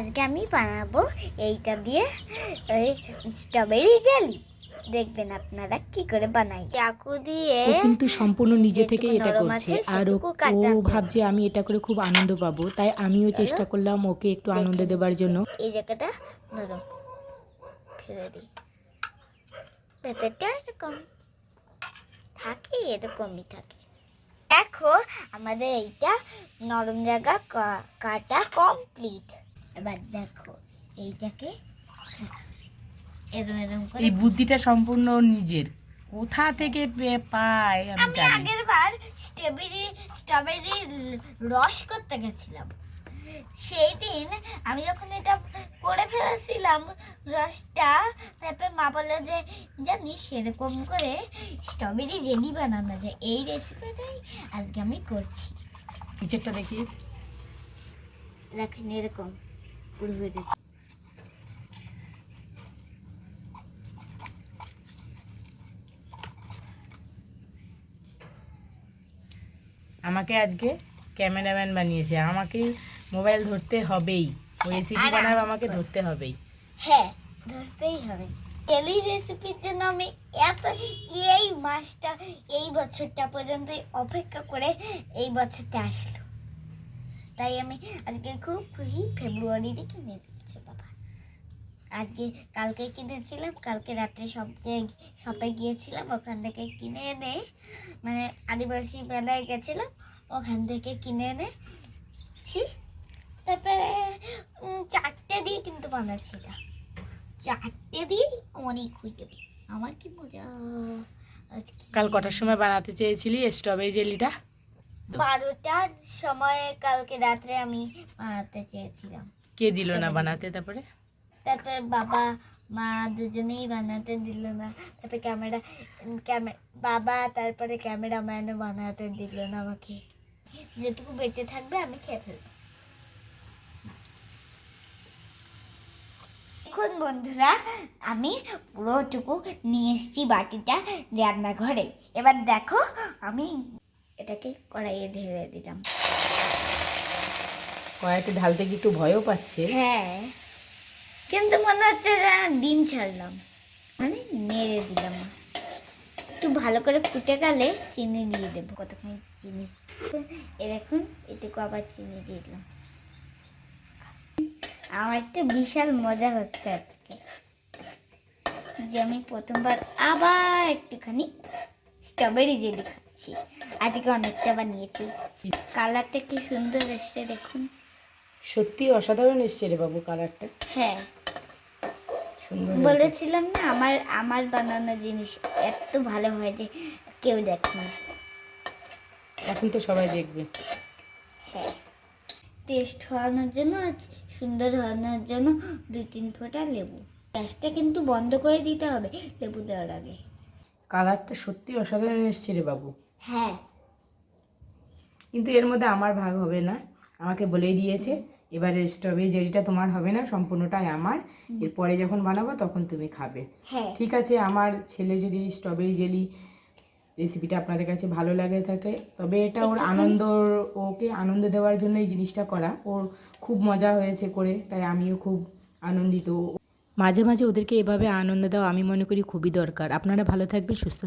আজকে আমি বানাবো এইটা দিয়ে ওই স্ট্রবেরি জেলি দেখবেন আপনারা কি করে বানাই। চাকু দিয়ে ও কিন্তু সম্পূর্ণ নিজে থেকে এটা করছে। আর ও। ভাবছে আমি এটা করে খুব আনন্দ পাবো তাই আমিও চেষ্টা করলাম ওকে একটু আনন্দ দেবার জন্য। এই জায়গাটা নরম। ফেলে দিই। ভেতরটা এরকম। থাকে এরকমই থাকে। দেখো আমাদের এইটা নরম জায়গা কাটা কমপ্লিট এবার দেখো এইটাকে এরম এরম করে এই বুদ্ধিটা সম্পূর্ণ নিজের। কোথা থেকে পায় আমি আমি জানি। আগের বার স্ট্রবেরি স্ট্রবেরি রস করতে গেছিলাম। সেই দিন আমি যখন এটা করে ফেলেছিলাম রসটা তারপর মা বলে যে জানিস সেরকম করে স্ট্রবেরি জেলি বানানো যায়। এই রেসিপিটাই আজকে আমি করছি। নিচেরটা দেখি। দেখেন এরকম। পুরো হয়ে যাচ্ছে। আমাকে আজকে ক্যামেরাম্যান বানিয়েছে। আমাকে মোবাইল ধরতে হবেই। রেসিপি বানাবে আমাকে ধরতে হবেই। হ্যাঁ ধরতেই হবে। ডেলি রেসিপির জন্য আমি এত এই মাসটা এই বছরটা পর্যন্ত অপেক্ষা করে এই বছরটা আসলো। তাই আমি আজকে খুব খুশি ফেব্রুয়ারিতে কিনে দিয়েছে বাবা। আজকে কালকে কিনেছিলাম, কালকে রাত্রে সবকে শপে গিয়েছিলাম, ওখান থেকে কিনে এনে মানে আদিবাসী মেলায় গেছিলাম, ওখান থেকে কিনে এনেছি তারপরে চারটে দিয়ে কিন্তু বানাচ্ছি এটা। চারটে দিয়ে অনেক হয়ে আমার কি মজা। কাল কটার সময় বানাতে চেয়েছিলি স্ট্রবেরি জেলিটা বারোটার সময় কালকে রাত্রে আমি বানাতে চেয়েছিলাম। কে দিল না বানাতে তারপরে? তারপরে বাবা মা দুজনেই বানাতে দিল না। তারপরে ক্যামেরা ক্যামেরা বাবা তারপরে ক্যামেরাম্যানও বানাতে দিল না আমাকে। যেটুকু বেঁচে থাকবে আমি খেয়ে ফেলব। এখন বন্ধুরা আমি পুরোটুকু নিয়ে এসেছি বাটিটা রান্নাঘরে। এবার দেখো আমি এটাকে কড়াইয়ে ঢেলে দিলাম। কড়াইতে ঢালতে কি একটু ভয়ও পাচ্ছে? হ্যাঁ। কিন্তু মনে হচ্ছে ডিম ছাড়লাম। মানে নেড়ে দিলাম। একটু ভালো করে ফুটে গেলে চিনি দিয়ে দেবো। কতক্ষণ চিনি এরকম এটুকু আবার চিনি দিয়ে দিলাম। আমার তো বিশাল মজা হচ্ছে আজকে। যে আমি প্রথমবার আবার একটুখানি স্ট্রবেরি জেলি খাচ্ছি আজকে অনেকটা বানিয়েছি। কালারটা কি সুন্দর এসছে দেখুন। সত্যি অসাধারণ এসছে রে বাবু কালারটা। হ্যাঁ। বলেছিলাম না আমার আমার বানানো জিনিস এত ভালো হয় যে কেউ দেখেনি। এখন তো সবাই দেখবে। হ্যাঁ। টেস্ট হওয়ানোর জন্য আর সুন্দর হওয়ানোর জন্য দুই তিন ফোঁটা লেবু। গ্যাসটা কিন্তু বন্ধ করে দিতে হবে লেবু দেওয়ার আগে। কালারটা সত্যি অসাধারণ এসছে রে বাবু। হ্যাঁ। কিন্তু এর মধ্যে আমার ভাগ হবে না। আমাকে বলেই দিয়েছে এবারে স্ট্রবেরি জেলিটা তোমার হবে না সম্পূর্ণটাই আমার। এরপরে যখন বানাবো তখন তুমি খাবে। হ্যাঁ। ঠিক আছে আমার ছেলে যদি স্ট্রবেরি জেলি রেসিপিটা আপনাদের কাছে ভালো লাগে থাকে তবে এটা ওর আনন্দ ওকে আনন্দ দেওয়ার জন্য এই জিনিসটা করা। ওর খুব মজা হয়েছে করে তাই আমিও খুব আনন্দিত। মাঝে মাঝে ওদেরকে এভাবে আনন্দ দেওয়া আমি মনে করি খুবই দরকার। আপনারা ভালো থাকবেন, সুস্থ